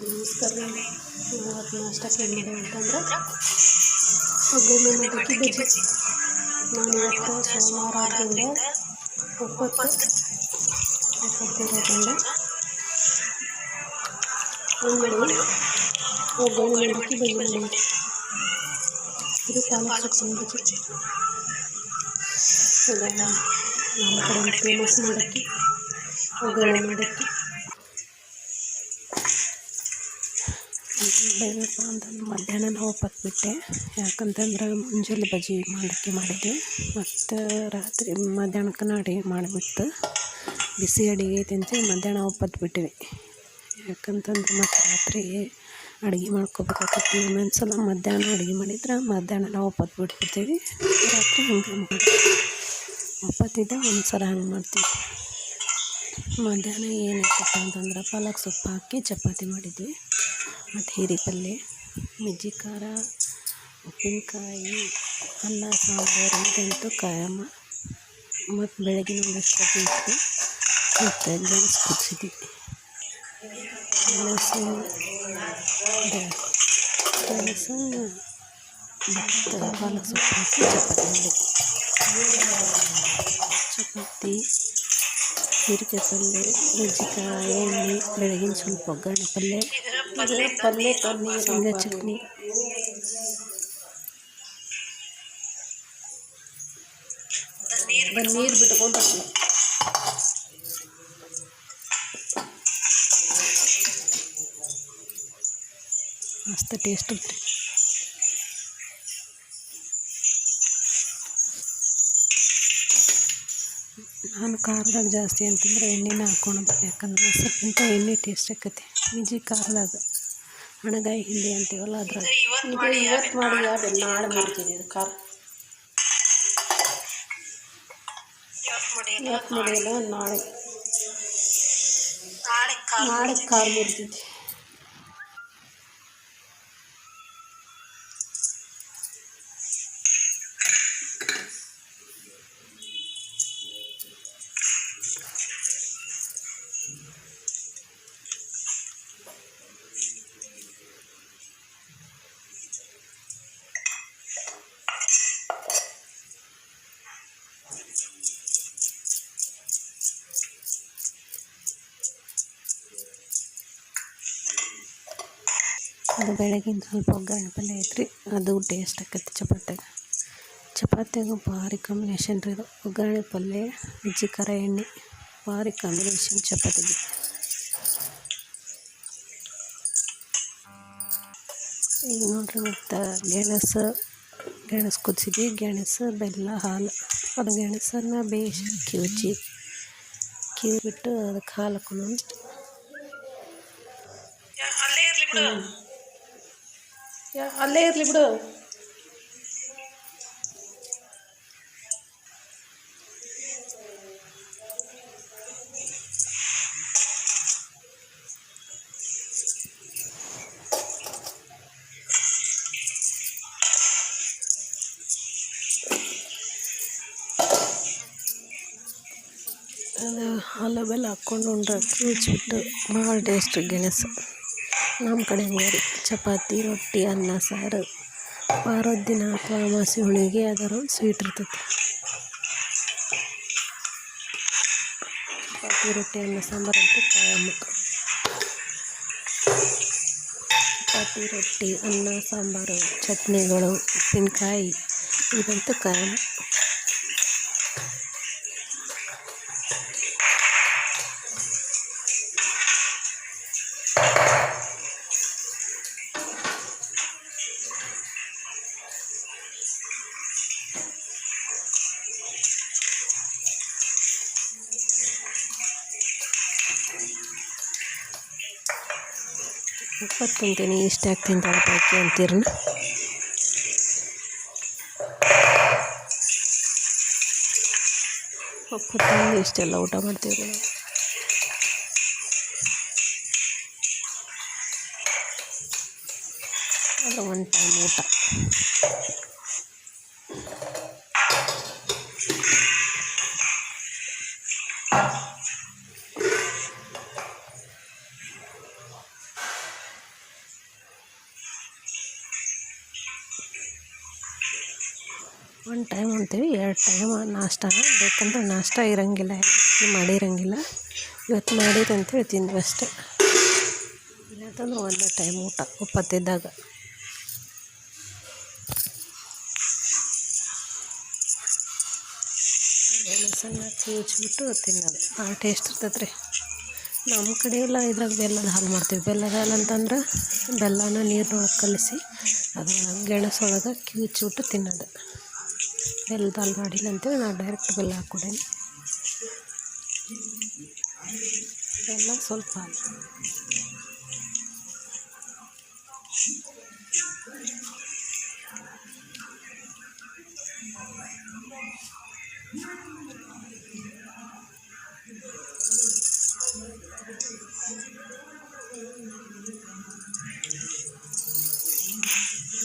ನಮಸ್ಕಾರ ರೀ ಇವತ್ತು ನಾಷ್ಟಕ್ಕೆ ಏನು ಮಾಡಿ ಅಂತಂದ್ರೆ ಒಗ್ಗರಣೆ ಮಾಡಕ್ಕೆ ಬಜ್ಜಿ ನಾನು ಇವತ್ತು ಸೋಮವಾರ ಆದ್ದರಿಂದ ಒಪ್ಪತ್ತು ಒಪ್ಪತ್ತಿರೋದ್ರಿಂದ ಏನು ಮಾಡಿ ಒಗ್ಗರಣೆ ಮಾಡಕ್ಕೆ ಬಜ್ಜಿ ಮಾಡಿ ಇದು ಪಾಲಕ್ ಸೊಪ್ಪಿನ ಬಜ್ಜಿ ಇದೆಲ್ಲ ನಮ್ಮ ಕಡೆ ಫೇಮಸ್ ಮಾಡೋಕ್ಕೆ ಒಗ್ಗರಣೆ ಮಾಡೋಕ್ಕೆ ಬೇಕಪ್ಪ ಅಂತಂದ್ರೆ ಮಧ್ಯಾಹ್ನ ನಾವು ಬಿಟ್ಟೆ. ಯಾಕಂತಂದ್ರೆ ಮುಂಜಾನೆ ಬಜ್ಜಿ ಮಾಡೋಕ್ಕೆ ಮಾಡಿದ್ದೆ ಮತ್ತು ರಾತ್ರಿ ಮಧ್ಯಾಹ್ನಕ್ಕೆ ಅಡುಗೆ ಮಾಡಿಬಿಟ್ಟು ಬಿಸಿ ಅಡುಗೆ ಅಂತೇಳಿ ಮಧ್ಯಾಹ್ನ ಒಪ್ಪತ್ತು ಬಿಟ್ಟಿವಿ. ಯಾಕಂತಂದ್ರೆ ಮತ್ತು ರಾತ್ರಿ ಅಡುಗೆ ಮಾಡ್ಕೋಬೇಕಾಗ್ತೈತಿ ಒಂದೊಂದು ಸಲ ಮಧ್ಯಾಹ್ನ ಅಡುಗೆ ಮಾಡಿದ್ರೆ ಮಧ್ಯಾಹ್ನ ನಾವು ಒಪ್ಪತ್ತು ರಾತ್ರಿ ಹಂಗೆ ಮಾಡ್ತೀವಿ. ಒಪ್ಪತ್ತಿದ್ದ ಒಂದು ಸಲ ಹಂಗೆ ಮಾಡ್ತೀವಿ. ಮಧ್ಯಾಹ್ನ ಏನಿತ್ತಪ್ಪ ಅಂತಂದ್ರೆ ಪಾಲಕ್ ಸೊಪ್ಪು ಹಾಕಿ ಚಪಾತಿ ಮಾಡಿದ್ವಿ. ಮತ್ತು ಹೀರೆ ಪಲ್ಯ ಮೆಜ್ಜಿ ಖಾರ ಉಪ್ಪಿನಕಾಯಿ ಅನ್ನ ಸಾಂಬಾರು ಇದಂತೂ ಕಾಯಮ್ಮ ಮತ್ತು ಬೆಳಗಿನ ಒಂದಷ್ಟು ಕಟ್ಟಿ ಇತ್ತು ಮತ್ತು ಗೆಣಸು ಕುದಿಸಿದ್ವಿ ಗೆಣಸು ಗೆಣಸು ಮತ್ತು ಪಾಲಕ್ ಸೊಪ್ಪು ಹಾಕಿ ಚಪಾತಿ ಮಾಡಿದ್ವಿ ಚಪಾತಿ ಹೀರೆಕಾಯಿ ಪಲ್ಯ ಮೆಣಸಿನ್ಕಾಯಿ ಎಣ್ಣೆ ಬೆಳಗಿನ ಸ್ವಲ್ಪ ಒಗ್ಗರಣೆ ಪಲ್ಯ ಪಲ್ಯ ಪಲ್ಯ ಶೇಂಗಾ ಚಟ್ನಿ ನೀರು ಬಿಟ್ಕೊಂಡು ಮಸ್ತ್ ಟೇಸ್ಟ್ ಐತ್ರಿ ನಾನು ಖಾರದಾಗ ಜಾಸ್ತಿ ಅಂತಂದ್ರೆ ಎಣ್ಣೆನ ಹಾಕ್ಕೊಳೋದು ಯಾಕಂದ್ರೆ ಮೊಸರಿಗಿಂತ ಎಣ್ಣೆ ಟೇಸ್ಟ್ ಆಕತಿ. ಮಿಜಿ ಖಾರದಾಗ. ಹಣಗಾಯಿ ಹಿಂಡಿ ಅಂತೀವಲ್ಲ ಅದ್ರಾಗ ಇದು ಇವತ್ತು ಮಾಡಿ ಯಾವ್ದು ನಾಳೆ ಮಾಡ್ತೀನಿ ಇದು ಖಾರ. ಇವತ್ತು ಮಾಡಿಲ್ಲ ನಾಳೆ. ನಾಳೆ ಖಾರ ನಾಳೆ ಅದು ಬೆಳಗಿನ ಸ್ವಲ್ಪ ಒಗ್ಗರಣೆ ಪಲ್ಯ ಐತ್ರಿ. ಅದು ಟೇಸ್ಟ್ ಆಕೈತಿ ಚಪಾತ್ಯಾಗ. ಚಪಾತ್ಯಾಗ ಭಾರಿ ಕಾಂಬಿನೇಷನ್ ರೀ ಇದು ಒಗ್ಗರಣೆ ಪಲ್ಯ ಅಜ್ಜಿ ಖಾರ ಎಣ್ಣೆ. ಭಾರಿ ಕಾಂಬಿನೇಷನ್ ಚಪಾತಿಗೆ ಈಗ ನೋಡ್ರಿ ಮತ್ತು ಗೆಣಸು ಗೆಣಸು ಕುದಿಸಿದ್ವಿ. ಗೆಣಸು ಬೆಲ್ಲ ಹಾಲು. ಅದು ಗೆಣಸನ್ನು ಬೇಯಿಸಿ ಕಿವುಚಿ ಕಿವಿಬಿಟ್ಟು ಅದಕ್ಕೆ ಹಾಲು ಹಾಕೊಂಡು ಅಲ್ಲೇ ಇರಲಿ ಬಿಡು. ಅದು ಹಾಲು ಬೆಲ್ಲ ಹಾಕ್ಕೊಂಡು ಉಂಡ್ರೆ ರುಚಿಬಿಟ್ಟು ಭಾಳ ಟೇಸ್ಟ್ ಗೆಣಸು. ನಮ್ಮ ಕಡೆ ರೀ ಚಪಾತಿ, ರೊಟ್ಟಿ, ಅನ್ನ, ಸಾರು. ವಾರದ ದಿನ ಅಥವಾ ಅಮಾವಾಸ್ಯೆ ಅದರ ಸ್ವೀಟ್ ಇರ್ತೈತಿ. ಚಪಾತಿ, ರೊಟ್ಟಿ, ಅನ್ನ, ಸಾಂಬಾರು ಅಂತ ಕಾಯಮ್ಮ ಚಪಾತಿ, ರೊಟ್ಟಿ, ಅನ್ನ, ಸಾಂಬಾರು, ಚಟ್ನಿಗಳು, ಉಪ್ಪಿನಕಾಯಿ, ಇದಂತೂ ಕಾಯಮ್ಮ ತಿಂತೀನಿ ಇಷ್ಟ ಆಗ್ತೀನಿ ತಡಪಾಕಿ ಅಂತೀರನ ಉಪ್ಪು ತಿಂದು ಇಷ್ಟೆಲ್ಲ ಊಟ ಮಾಡ್ತೀವಿ ನಾವು ಅದು ಒನ್ ಟೈಮ್ ಊಟ. ಒಂದು ಟೈಮ್ ಅಂತೀವಿ, ಎರಡು ಟೈಮ್ ನಾಷ್ಟ. ಬೇಕಂದ್ರೆ ನಾಷ್ಟ ಇರೋಂಗಿಲ್ಲ ಮಾಡಿರೋಂಗಿಲ್ಲ. ಇವತ್ತು ಮಾಡಿದೆ ಅಂತೇಳಿ ತಿಂದ್ವಿ ಅಷ್ಟೆ. ಇಲ್ಲಾಂತಂದ್ರೆ ಒಂದೇ ಟೈಮ್ ಊಟ ಉಪ್ಪತ್ತಿದ್ದಾಗ ಬೆಲ್ಲ ಸಣ್ಣ ಕೂಚ್ಬಿಟ್ಟು ತಿನ್ನೋದು. ಭಾಳ ಟೇಸ್ಟ್ ಇರ್ತೈತೆ ರೀ ನಮ್ಮ ಕಡೆ ಎಲ್ಲ ಇದ್ರಾಗ ಬೆಲ್ಲದ ಹಾಲು ಮಾಡ್ತೀವಿ. ಬೆಲ್ಲದ ಹಾಲು ಅಂತಂದ್ರೆ ಬೆಲ್ಲನ ನೀರಿನೊಳಗೆ ಕಲಿಸಿ, ಅದನ್ನು ಗೆಣಸೊಳಗೆ ಕಿವುಚ್ಬಿಟ್ಟು ತಿನ್ನೋದು. ಬೆಲ್ಲದ ದಾಲ್ ಮಾಡಿಲ್ಲ ಅಂತೇಳಿ ನಾನು ಡೈರೆಕ್ಟ್ ಬೆಲ್ಲ ಹಾಕ್ಕೊಡೇನಿ ಬೆಲ್ಲ ಸ್ವಲ್ಪ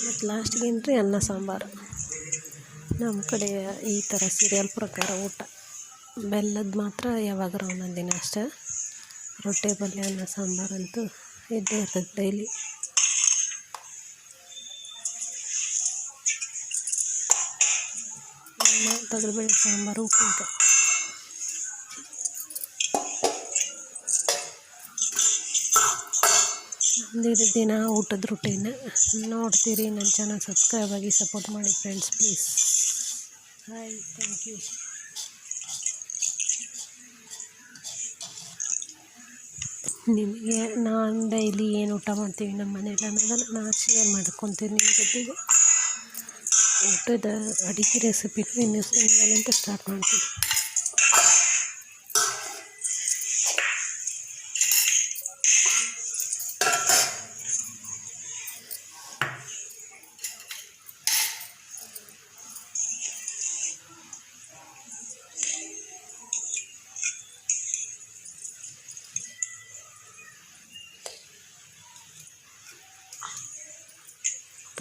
ಮತ್ತು ಲಾಸ್ಟ್ಗೆ ಏನು ರೀ ಅನ್ನ ಸಾಂಬಾರು. ನಮ್ಮ ಕಡೆ ಈ ಥರ ಸೀರಿಯಲ್ ಪ್ರಕಾರ ಊಟ. ಬೆಲ್ಲದ ಮಾತ್ರ ಯಾವಾಗಾರ ಒಂದೊಂದು ದಿನ ಅಷ್ಟೇ. ರೊಟ್ಟಿ, ಪಲ್ಯ, ಅನ್ನ ಸಾಂಬಾರಂತೂ ಇದ್ದೇ ಇರ್ತದೆ ಡೈಲಿ ತೊಗರಿಬೇಳೆ, ಸಾಂಬಾರು, ಉಪ್ಪಿನಕಾಯಿ. ಒಂದಿದ್ದು ದಿನ ಊಟದ ರೂಟೀನ್ ನೋಡ್ತೀರಿ, ನನ್ನ ಚಾನಲ್ ಸಬ್ಸ್ಕ್ರೈಬ್ ಆಗಿ ಸಪೋರ್ಟ್ ಮಾಡಿ friends please hi thank you ನಿಮಗೆ ನಾನು ಡೈಲಿ ಏನು ಊಟ ಮಾಡ್ತೀವಿ ನಮ್ಮ ಮನೇಲಿ ಅನ್ನೋದನ್ನು ನಾನು ಶೇರ್ ಮಾಡ್ಕೊತೀನಿ ನಿಮ್ಮ ಜೊತೆಗೆ. ಊಟದ ಅಡುಗೆ ರೆಸಿಪಿನೂ ಇನ್ನೂ ಸ್ಟಾರ್ಟ್ ಮಾಡ್ತೀನಿ.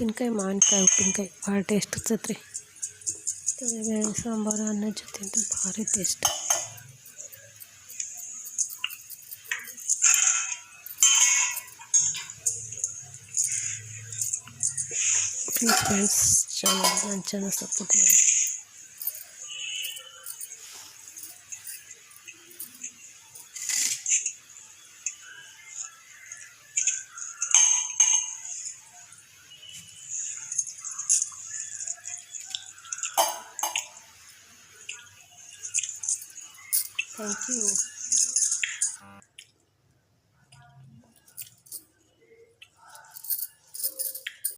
ಉಪ್ಪಿನಕಾಯಿ ಮಾವಿನಕಾಯಿ ಉಪ್ಪಿನಕಾಯಿ ಭಾಳ ಟೇಸ್ಟ್ ಇರ್ತೈತೆ ರೀ ತೊಗರಿಬೇಳೆ ಸಾಂಬಾರು, ಅನ್ನ ಜೊತೆ ಅಂತೂ ಭಾರಿ ಟೇಸ್ಟ್ ಪ್ಲೀಸ್ ಫ್ರೆಂಡ್ಸ್ ಚಾನಲ್ ನನ್ನ ಚಾನಲ್ ಸಪೋರ್ಟ್ ಮಾಡಿ. Thank you